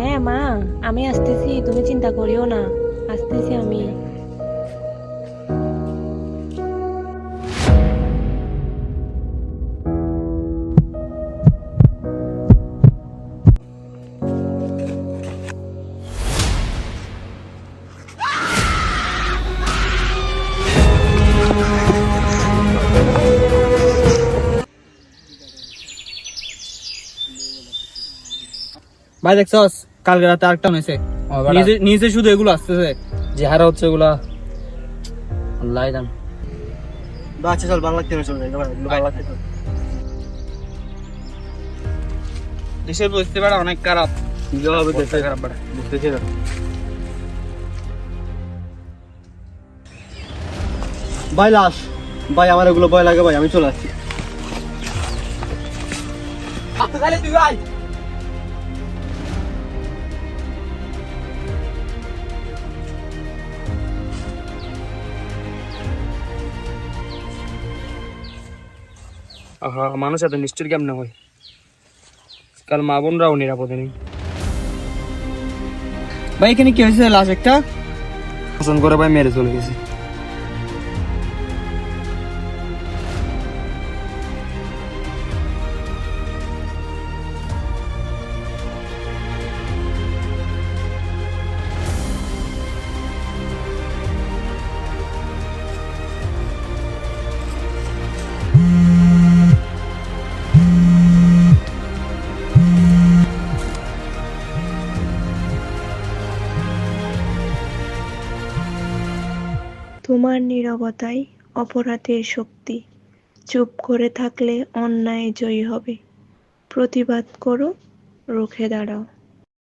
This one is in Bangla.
হ্যাঁ মা আমি আসতেছি তুমি চিন্তা করিও না। আসতেছি আমি। ভাই দেখছস? কালকে রাতে আরেকটা নিচে নিচে শুধু এগুলো আসতেছে। যে হারা হচ্ছে এগুলা আল্লাহ জান। আচ্ছা চল বাংলা থেকে চলে যাই বাংলা দেশের পরিস্থিতি অনেক খারাপ। হবে খারাপ বেড়া। বুঝতেছি না ভাই লাশ। ভাই আমার এগুলো ভয় লাগে ভাই আমি চলে আসছি। তুই ভাই মানুষ এত নিশ্চুর কেমন হয়? কাল মা বোনরাও নিরাপদে নেই। ভাই এখানে কি হয়েছে? লাশ একটা? পছন্দ করে ভাই মেরে চলে গেছে। তোমার নীরবতাই অপরাধের শক্তি। চুপ করে থাকলে অন্যায় জয়ী হবে। প্রতিবাদ করো রুখে দাঁড়াও।